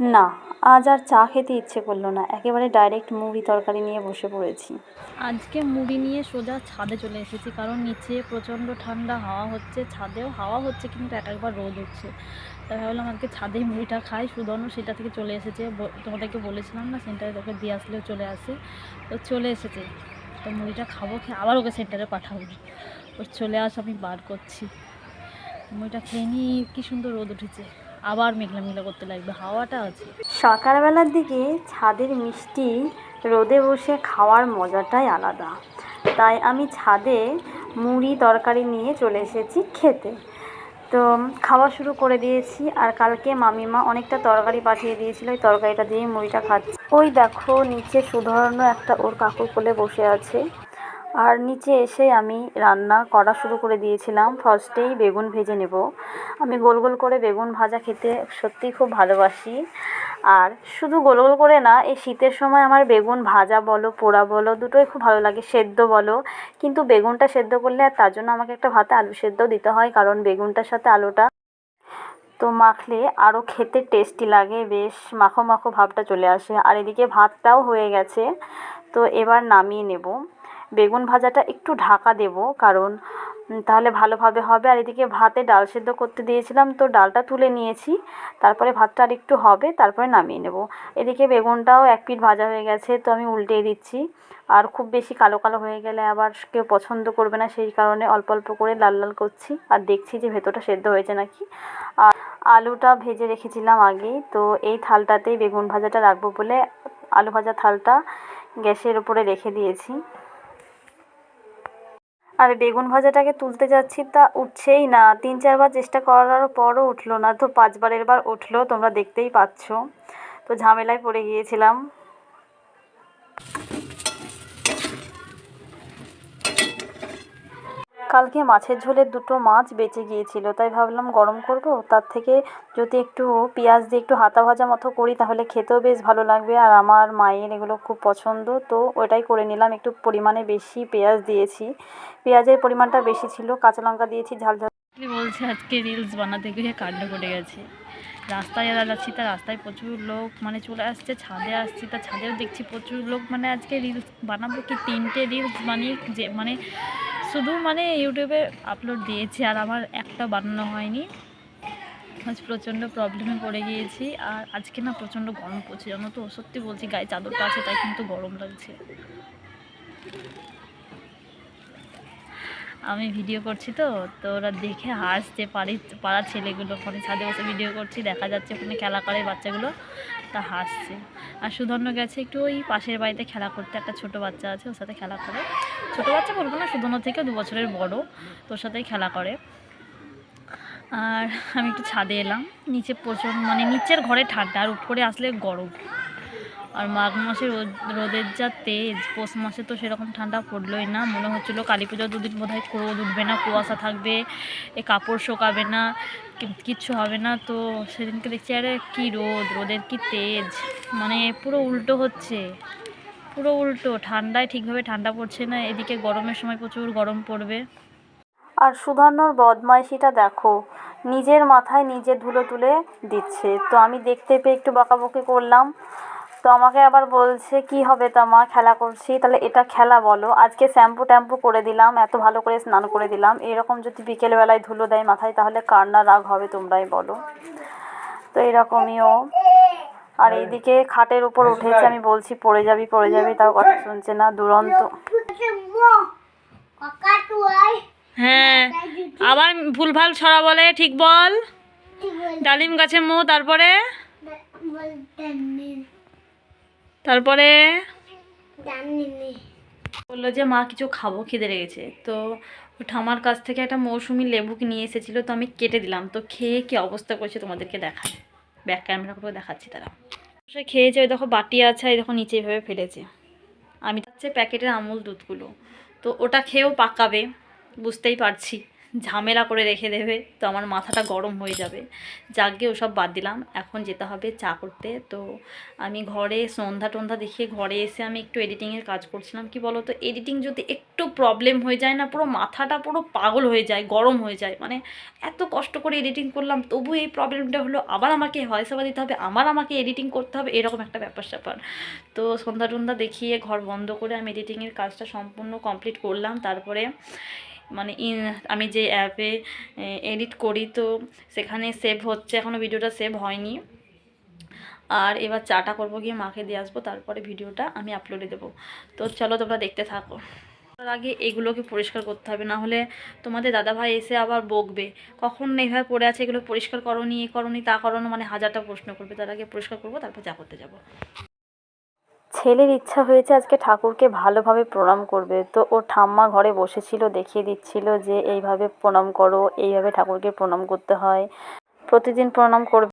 না, আজ আর চা খেতে ইচ্ছে করল না। একেবারে ডাইরেক্ট মুড়ি তরকারি নিয়ে বসে পড়েছি। আজকে মুড়ি নিয়ে সোজা ছাদে চলে এসেছি, কারণ নিচে প্রচণ্ড ঠান্ডা, হাওয়া হচ্ছে ছাদেও। হাওয়া হচ্ছে কিন্তু এক একবার রোদ হচ্ছে তাই ভাবলাম আজকে ছাদেই মুড়িটা খাই। সুদর্ণ সেটা থেকে চলে এসেছে। তোমাদেরকে বলেছিলাম না, সেন্টারে তোকে দিয়ে আসলেও চলে আসে। তো চলে এসেছে। তো মুড়িটা খাব, খেয়ে আবার ওকে সেন্টারে পাঠাবো। ওর চলে আস আমি বার করছি। মুড়িটা খেয়ে নিয়ে কী সুন্দর রোদ উঠেছে। আবার মেঘলা মেঘলা করতে লাগবে, হাওয়াটা আছে। সকালবেলার দিকে ছাদের মিষ্টি রোদে বসে খাওয়ার মজাটাই আলাদা। তাই আমি ছাদে মুড়ি তরকারি নিয়ে চলে এসেছি খেতে। তো খাওয়া শুরু করে দিয়েছি আর কালকে মামিমা অনেকটা তরকারি পাঠিয়ে দিয়েছিল, ওই তরকারিটা দিয়ে মুড়িটা খাচ্ছি। ওই দেখো, নিচে সুধর্ণ একটা ওর কাকুর কোলে বসে আছে। আর নিচে এসে আমি রান্না করা শুরু করে দিয়েছিলাম। ফার্স্টেই বেগুন ভেজে নেব। আমি গোল গোল করে বেগুন ভাজা খেতে সত্যিই খুব ভালোবাসি। আর শুধু গোল গোল করে না, এই শীতের সময় আমার বেগুন ভাজা বলো, পোড়া বলো, দুটোই খুব ভালো লাগে, সেদ্ধ বলো। কিন্তু বেগুনটা সেদ্ধ করলে আর তার জন্য আমাকে একটা ভাতে আলু সেদ্ধ দিতে হয়, কারণ বেগুনটার সাথে আলুটা তো মাখলে আরও খেতে টেস্টি লাগে, বেশ মাখো মাখো ভাবটা চলে আসে। আর এদিকে ভাতটাও হয়ে গেছে। তো এবার নামিয়ে নেব। বেগুন ভাজাটা একটু ঢাকা দেব, কারণ তাহলে ভালোভাবে হবে। আর এদিকে ভাতে ডাল সেদ্ধ করতে দিয়েছিলাম, তো ডালটা তুলে নিয়েছি। তারপরে ভাতটা আর একটু হবে, তারপরে নামিয়ে নেব। এদিকে বেগুনটাও এক পিঠ ভাজা হয়ে গেছে, তো আমি উল্টিয়ে দিচ্ছি। আর খুব বেশি কালো কালো হয়ে গেলে আবার কেউ পছন্দ করবে না, সেই কারণে অল্প অল্প করে লাল লাল করছি। আর দেখছি যে ভেতরটা সেদ্ধ হয়েছে নাকি। আর আলুটা ভেজে রেখেছিলাম আগেই, তো এই থালটাতেই বেগুন ভাজাটা রাখব বলে আলু ভাজা থালটা গ্যাসের উপরে রেখে দিয়েছি। আর বেগুন ভাজাটাকে তুলতে যাচ্ছি তা উঠছেই না। তিন, চারবার চেষ্টা করার পরও উঠল না, তো পাঁচবারের বার উঠল, তোমরা দেখতেই পাচ্ছ। তো ঝামেলায় পড়ে গিয়েছিলাম। কালকে মাছের ঝোলের দুটো মাছ বেঁচে গিয়েছিল, তাই ভাবলাম গরম করব। তার থেকে যদি একটু পেঁয়াজ দিয়ে একটু হাতা ভাজা মতো করি, তাহলে খেতেও বেশ ভালো লাগবে। আর আমার মায়ের এগুলো খুব পছন্দ, তো ওটাই করে নিলাম। একটু পরিমাণে বেশি পেঁয়াজ দিয়েছি। পেঁয়াজের পরিমাণটা বেশি ছিল, কাঁচা লঙ্কা দিয়েছি, ঝাল ঝাল। বলছে, আজকে রিলস বানাতে গিয়ে কাণ্ড ঘটে গেছে। রাস্তায় যারা যাচ্ছি, তা রাস্তায় প্রচুর লোক মানে চলে আসছে, ছাদে আসছি, তা ছাদেও দেখছি প্রচুর লোক। মানে আজকে রিলস বানাবো কি তিনটে রিলস বানিয়ে যে মানে শুধু মানে ইউটিউবে আপলোড দিয়েছি আর আমার একটা বানানো হয়নি। আজ প্রচণ্ড প্রবলেমে পড়ে গিয়েছি আর আজকে না প্রচণ্ড গরম পড়ছে, জানো তো? সত্যি বলছি গায়ে চাদরটা আছে, তাই কিন্তু গরম লাগছে। আমি ভিডিও করছি তো তো ওরা দেখে হাসছে পাড়ি পাড়ার ছেলেগুলো। ওখানে ছাদে বসে ভিডিও করছি, দেখা যাচ্ছে ওখানে খেলা করে বাচ্চাগুলো, তা হাসছে। আর সুধন্য গেছে একটু ওই পাশের বাড়িতে খেলা করতে, একটা ছোট বাচ্চা আছে, ওর সাথে খেলা করে। ছোট বাচ্চা বলব না সুধন্য থেকে দু বছরের বড়, তোর সাথেই খেলা করে। আর আমি একটু ছাদে এলাম, নিচে প্রচুর মানে নিচের ঘরে ঠান্ডা, আর উপরে আসলে গরম। আর মাঘ মাসে রোদ, রোদের যা তেজ, পৌষ মাসে তো সেরকম ঠান্ডা পড়লোই না। মনে হচ্ছিল কালী পুজোর দুদিন বোধ হয় রোদ উঠবে না, কুয়াশা থাকবে, এ কাপড় শোকাবে না কিচ্ছু হবে না। তো সেদিনকে দেখছি, আরে কী রোদ, রোদের কি তেজ মানে পুরো উল্টো হচ্ছে। পুরো উল্টো, ঠান্ডায় ঠিকভাবে ঠান্ডা পড়ছে না, এদিকে গরমের সময় প্রচুর গরম পড়বে। আর সুধর্ণর বদমাইশিটা দেখো, নিজের মাথায় নিজে ধুলো তুলে দিচ্ছে। তো আমি দেখতে পেয়ে একটু বকাবকি করলাম। তো আমাকে আবার বলছে, কি হবে তা মা, খেলা করছি, তাহলে এটা খেলা বলো। আজকে শ্যাম্পু ট্যাম্পু করে দিলাম, এত ভালো করে স্নান করে দিলাম। এরকম যদি বিকেলবেলায় ধুলো দেয় মাথায়, তাহলে কার না রাগ হবে তোমরাই বলো। তো এরকমইও আর এইদিকে খাটের উপর উঠেছে আমি বলছি পড়ে যাবি পড়ে যাবি তাও কথা শুনছে না দুরন্ত। হ্যাঁ আবার ভুলভাল ছড়া বলে ঠিক বল। ডালিম গাছে মো তারপরে? তারপরে? বলল যে মা কিছু খাব খিদে লেগেছে। তো ঠামার কাছ থেকে একটা মৌসুমি লেবু নিয়ে এসেছিল তো আমি কেটে দিলাম। তো খেয়ে কি অবস্থা করছে তোমাদেরকে দেখায় ব্যাক ক্যামেরা করে দেখাচ্ছি তারা। সে খেয়েছে, ওই দেখো বাটি আছে দেখো নিচে এভাবে ফেলেছে। আমি হচ্ছে প্যাকেটের আমুল দুধগুলো। তো ওটা খেয়েও পাকাবে, বুঝতেই পারছি। ঝামেলা করে রেখে দেবে, তো আমার মাথাটা গরম হয়ে যাবে। যাকে ওসব বাদ দিলাম। এখন যেতে হবে চা করতে। তো আমি ঘরে সন্ধ্যা টন্ধা দেখিয়ে ঘরে এসে আমি একটু এডিটিংয়ের কাজ করছিলাম। কি বলো তো এডিটিং যদি একটু প্রবলেম হয়ে যায় না, পুরো মাথাটা পুরো পাগল হয়ে যায়, গরম হয়ে যায়। মানে এত কষ্ট করে এডিটিং করলাম তবু এই প্রবলেমটা হলো, আবার আমাকে ভয়েস ওভার দিতে হবে আমার আমাকে এডিটিং করতে হবে, এরকম একটা ব্যাপার স্যাপার। তো সন্ধ্যা টন্ধা দেখিয়ে ঘর বন্ধ করে আমি এডিটিংয়ের কাজটা সম্পূর্ণ কমপ্লিট করলাম। তারপরে মানে ইন, আমি যে অ্যাপে এডিট করি তো সেখানে সেভ হচ্ছে এখনও ভিডিওটা সেভ হয়নি। আর এবার চাটা করব, গিয়ে মাকে দিয়ে আসব, তারপরে ভিডিওটা আমি আপলোডে দেবো। তো চলো তোমরা দেখতে থাকো। তার আগে এগুলোকে পরিষ্কার করতে হবে, না হলে তোমাদের দাদাভাই এসে আবার বকবে। কখন এইভাবে পড়ে আছে, এগুলো পরিষ্কার করনি এ করনি তা করনি মানে হাজারটা প্রশ্ন করবে। তার আগে পরিষ্কার করব, তারপর যা করতে যাব। ছেলের ইচ্ছা হয়েছে আজকে ঠাকুরকে ভালোভাবে প্রণাম করবে। তো ওর ঠাম্মা ঘরে বসেছিল, দেখিয়ে দিচ্ছিল যে, এইভাবে প্রণাম করো, এইভাবে ঠাকুরকে প্রণাম করতে হয়। প্রতিদিন প্রণাম করবে।